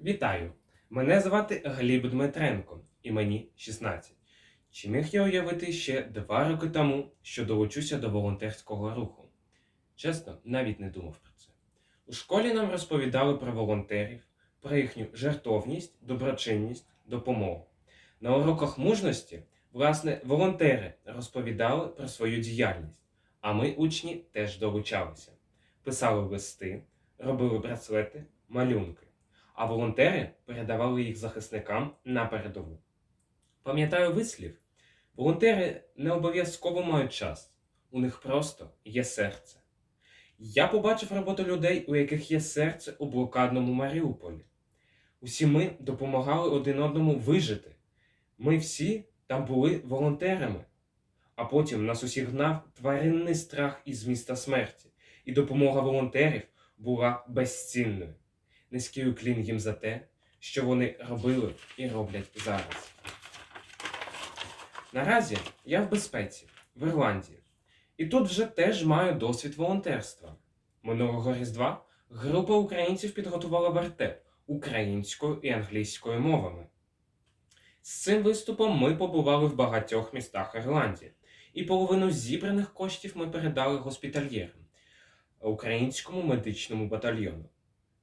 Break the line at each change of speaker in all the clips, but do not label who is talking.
Вітаю! Мене звати Гліб Дмитренко, і мені 16. Чи міг я уявити ще два роки тому, що долучуся до волонтерського руху? Чесно, навіть не думав про це. У школі нам розповідали про волонтерів, про їхню жертовність, доброчинність, допомогу. На уроках мужності, власне, волонтери розповідали про свою діяльність, а ми, учні, теж долучалися. Писали листи, робили браслети, малюнки а волонтери передавали їх захисникам на передову. Пам'ятаю вислів: волонтери не обов'язково мають час, у них просто є серце. Я побачив роботу людей, у яких є серце у блокадному Маріуполі. Усі ми допомагали один одному вижити. Ми всі там були волонтерами, а потім нас усіх гнав тваринний страх із міста смерті, і допомога волонтерів була безцінною низький уклін їм за те, що вони робили і роблять зараз. Наразі я в безпеці, в Ірландії, і тут вже теж маю досвід волонтерства. Минулого Різдва група українців підготувала вертеп українською і англійською мовами. З цим виступом ми побували в багатьох містах Ірландії, і половину зібраних коштів ми передали госпітальєрам українському медичному батальйону.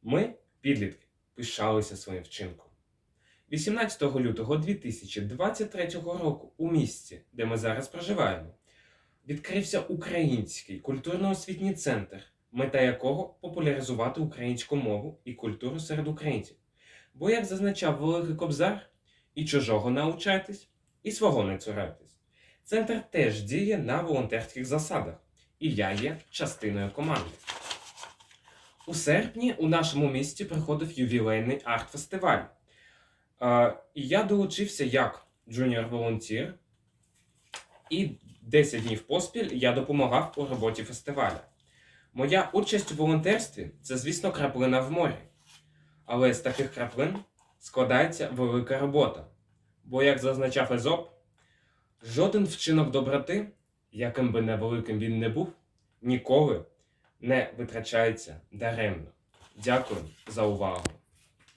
Ми підлітки пишалися своїм вчинком. 18 лютого 2023 року у місті, де ми зараз проживаємо, відкрився український культурно-освітній центр, мета якого популяризувати українську мову і культуру серед українців. Бо, як зазначав Великий Кобзар, і чужого научайтесь, і свого не цурайтесь. Центр теж діє на волонтерських засадах, і я є частиною команди. У серпні у нашому місті проходив ювілейний арт-фестиваль. І я долучився як джуніор-волонтір, і 10 днів поспіль я допомагав у роботі фестиваля. Моя участь у волонтерстві це, звісно, краплина в морі. Але з таких краплин складається велика робота. Бо, як зазначав Езоп, жоден вчинок доброти, яким би невеликим він не був, ніколи не витрачається даремно. Дякую за увагу.